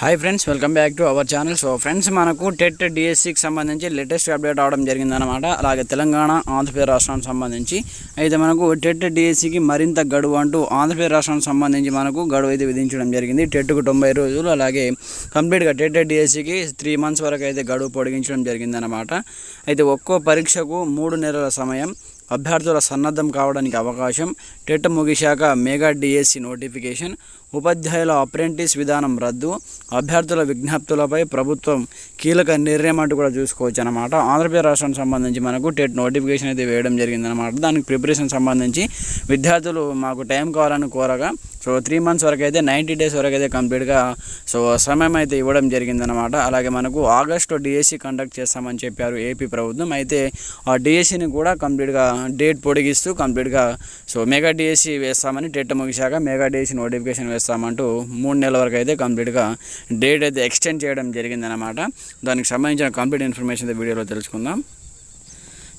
Hi friends welcome back to our channel so friends మనకు TET డిఎస్సికి సంబంధించి latest update అవడం జరిగిందనమాట అలాగే తెలంగాణ ఆంధ్రప్రదేశ్ రాష్ట్రానికి సంబంధించి. అయితే మనకు టెట్ డిఎస్సికి మరింత గడువు అంటూ ఆంధ్రప్రదేశ్ రాష్ట్రానికి సంబంధించి మనకు గడువు అయితే విధించడం జరిగింది. టెట్కు తొంభై రోజులు అలాగే కంప్లీట్గా టెట్ డిఎస్సికి త్రీ మంత్స్ వరకు అయితే గడువు పొడిగించడం జరిగిందనమాట అయితే ఒక్కో పరీక్షకు మూడు నెలల సమయం. అభ్యర్థుల సన్నద్ధం కావడానికి అవకాశం టెట్ ముగిశాక మెగా డిఎస్సి నోటిఫికేషన్ ఉపాధ్యాయుల అప్రెంటిస్ విధానం రద్దు అభ్యర్థుల విజ్ఞప్తులపై ప్రభుత్వం కీలక నిర్ణయం అంటూ కూడా చూసుకోవచ్చు అనమాట ఆంధ్రప్రదేశ్ రాష్ట్రానికి సంబంధించి మనకు టెట్ నోటిఫికేషన్ అయితే వేయడం జరిగిందనమాట దానికి ప్రిపరేషన్ సంబంధించి విద్యార్థులు మాకు టైం కావాలని కోరగా సో త్రీ మంత్స్ వరకు అయితే నైంటీ డేస్ వరకు అయితే కంప్లీట్గా సో సమయం అయితే ఇవ్వడం జరిగిందనమాట అలాగే మనకు ఆగస్టు డిఎస్సి కండక్ట్ చేస్తామని చెప్పారు ఏపీ ప్రభుత్వం. అయితే ఆ డిఎస్సిని కూడా కంప్లీట్గా డేట్ పొడిగిస్తూ కంప్లీట్గా సో మెగా డిఎస్సి వేస్తామని టెట్ ముగిశాక మెగా డిఎస్సి నోటిఫికేషన్ వేస్తామంటూ మూడు నెలల వరకు అయితే కంప్లీట్గా డేట్ అయితే ఎక్స్టెండ్ చేయడం జరిగిందనమాట దానికి సంబంధించిన కంప్లీట్ ఇన్ఫర్మేషన్ అయితే వీడియోలో తెలుసుకుందాం.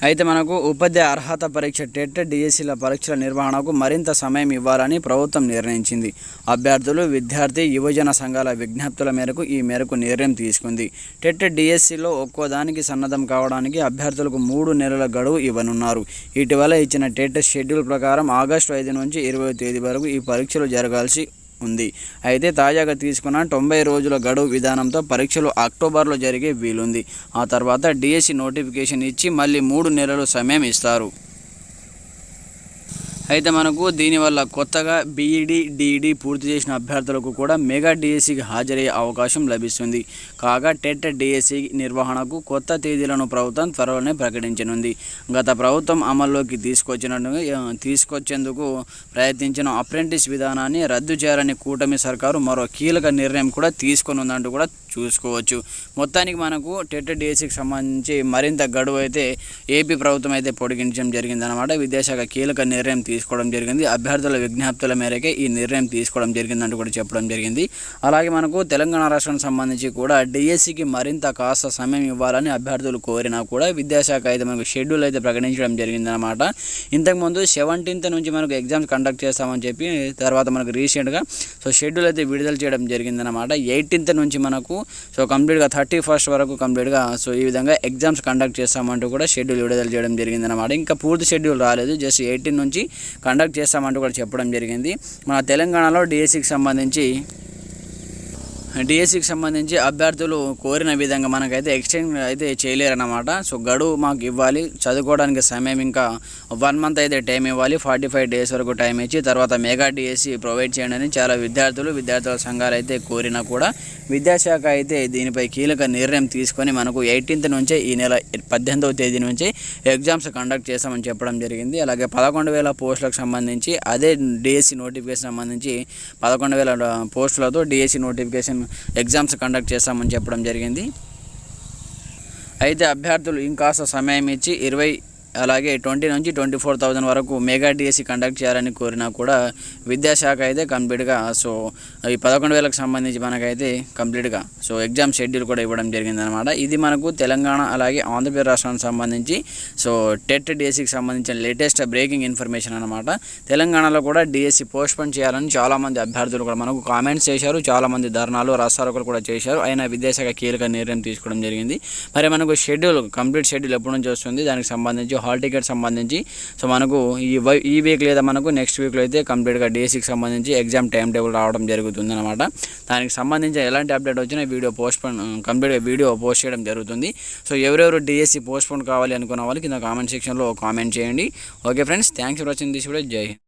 అయితే మనకు ఉపాధ్యాయ అర్హత పరీక్ష టెట్ డిఎస్సీల పరీక్షల నిర్వహణకు మరింత సమయం ఇవ్వాలని ప్రభుత్వం నిర్ణయించింది. అభ్యర్థులు విద్యార్థి యువజన సంఘాల విజ్ఞప్తుల మేరకు ఈ మేరకు నిర్ణయం తీసుకుంది. టెట్ డిఎస్సిలో ఒక్కో దానికి సన్నద్ధం కావడానికి అభ్యర్థులకు మూడు నెలల గడువు ఇవ్వనున్నారు. ఇటీవల ఇచ్చిన టెట్ షెడ్యూల్ ప్రకారం ఆగస్టు ఐదు నుంచి ఇరవై తేదీ వరకు ఈ పరీక్షలు జరగాల్సి ఉంది. అయితే తాజాగా తీసుకున్న తొంభై రోజుల గడువు విధానంతో పరీక్షలు అక్టోబర్లో జరిగే వీలుంది. ఆ తర్వాత డిఎస్సి నోటిఫికేషన్ ఇచ్చి మళ్ళీ మూడు నెలలు సమయం ఇస్తారు. అయితే మనకు దీనివల్ల కొత్తగా బీఈడీ డిఈడి పూర్తి చేసిన అభ్యర్థులకు కూడా మెగా డిఎస్సికి హాజరయ్యే అవకాశం లభిస్తుంది. కాగా టెట్ డిఎస్సి నిర్వహణకు కొత్త తేదీలను ప్రభుత్వం త్వరలోనే ప్రకటించనుంది. గత ప్రభుత్వం అమల్లోకి తీసుకొచ్చిన తీసుకొచ్చేందుకు ప్రయత్నించిన అప్రెంటిస్ విధానాన్ని రద్దు చేయాలని కూటమి సర్కారు మరో కీలక నిర్ణయం కూడా తీసుకొనుందంటూ కూడా చూసుకోవచ్చు. మొత్తానికి మనకు టెట్ డిఎస్సికి సంబంధించి మరింత గడువు అయితే ఏపీ ప్రభుత్వం అయితే పొడిగించడం జరిగిందనమాట విదేశాఖ కీలక నిర్ణయం తీసుకోవడం జరిగింది. అభ్యర్థుల విజ్ఞప్తుల మేరకే ఈ నిర్ణయం తీసుకోవడం జరిగిందంటూ కూడా చెప్పడం జరిగింది. అలాగే మనకు తెలంగాణ రాష్ట్రానికి సంబంధించి కూడా డిఎస్సికి మరింత కాస్త సమయం ఇవ్వాలని అభ్యర్థులు కోరినా కూడా విద్యాశాఖ అయితే మనకు షెడ్యూల్ అయితే ప్రకటించడం జరిగిందనమాట ఇంతకుముందు సెవెంటీన్త్ నుంచి మనకు ఎగ్జామ్స్ కండక్ట్ చేస్తామని చెప్పి తర్వాత మనకు రీసెంట్గా సో షెడ్యూల్ అయితే విడుదల చేయడం జరిగిందనమాట ఎయిటీన్త్ నుంచి మనకు సో కంప్లీట్గా థర్టీ ఫస్ట్ వరకు కంప్లీట్గా సో ఈ విధంగా ఎగ్జామ్స్ కండక్ట్ చేస్తామంటూ కూడా షెడ్యూల్ విడుదల చేయడం జరిగిందనమాట ఇంకా పూర్తి షెడ్యూల్ రాలేదు. జస్ట్ ఎయిటీన్ నుంచి కండక్ట్ చేస్తామంటూ కూడా చెప్పడం జరిగింది. మన తెలంగాణలో డిఎస్సికి సంబంధించి డిఎస్సికి సంబంధించి అభ్యర్థులు కోరిన విధంగా మనకైతే ఎక్స్టెండ్ అయితే చేయలేరన్నమాట. సో గడువు మాకు ఇవ్వాలి. చదువుకోవడానికి సమయం ఇంకా వన్ మంత్ అయితే టైం ఇవ్వాలి. ఫార్టీ ఫైవ్ డేస్ వరకు టైం ఇచ్చి తర్వాత మెగా డిఎస్సి ప్రొవైడ్ చేయండి అని చాలా విద్యార్థులు విద్యార్థుల సంఘాలు అయితే కోరినా కూడా విద్యాశాఖ అయితే దీనిపై కీలక నిర్ణయం తీసుకొని మనకు ఎయిటీన్త్ నుంచే ఈ నెల పద్దెనిమిదవ తేదీ నుంచి ఎగ్జామ్స్ కండక్ట్ చేస్తామని చెప్పడం జరిగింది. అలాగే పదకొండు వేల పోస్టులకు సంబంధించి అదే డిఎస్సి నోటిఫికేషన్ సంబంధించి పదకొండు వేల పోస్టులతో డిఎస్సి నోటిఫికేషన్ ఎగ్జామ్స్ కండక్ట్ చేస్తామని చెప్పడం జరిగింది. అయితే అభ్యర్థులు ఇంకాస్త సమయం ఇచ్చి ఇరవై అలాగే ట్వంటీ నుంచి ట్వంటీ ఫోర్ థౌజండ్ వరకు మెగా డిఎస్సి కండక్ట్ చేయాలని కోరినా కూడా విద్యాశాఖ అయితే కంప్లీట్గా సో ఈ పదకొండు వేలకు సంబంధించి మనకైతే కంప్లీట్గా సో ఎగ్జామ్ షెడ్యూల్ కూడా ఇవ్వడం జరిగిందనమాట ఇది మనకు తెలంగాణ అలాగే ఆంధ్రప్రదేశ్ రాష్ట్రానికి సంబంధించి సో టెట్ డిఎస్సికి సంబంధించిన లేటెస్ట్ బ్రేకింగ్ ఇన్ఫర్మేషన్ అనమాట తెలంగాణలో కూడా డిఎస్సి పోస్ట్పోన్ చేయాలని చాలామంది అభ్యర్థులు కూడా మనకు కామెంట్స్ చేశారు చాలామంది ధర్నాలు రాస్తారోకలు కూడా చేశారు. అయినా విద్యాశాఖ కీలక నిర్ణయం తీసుకోవడం జరిగింది. మరి మనకు షెడ్యూల్ కంప్లీట్ షెడ్యూల్ ఎప్పటి నుంచి వస్తుంది? దానికి సంబంధించి హాల్ టికెట్ సంబంధించి. సో మనకు ఈ వై ఈ వీక్ లేదా మనకు నెక్స్ట్ వీక్లో అయితే కంప్లీట్గా డిఎస్సికి సంబంధించి ఎగ్జామ్ టైం టేబుల్ రావడం జరుగుతుంది అనమాట దానికి సంబంధించి ఎలాంటి అప్డేట్ వచ్చినా వీడియో పోస్ట్పోన్ కంప్లీట్గా వీడియో పోస్ట్ చేయడం జరుగుతుంది. సో ఎవరెవరు డిఎస్సి పోస్ట్పోన్ కావాలి అనుకున్న వాళ్ళు కింద కామెంట్ సెక్షన్లో కామెంట్ చేయండి. Okay friends thanks for watching this video. జై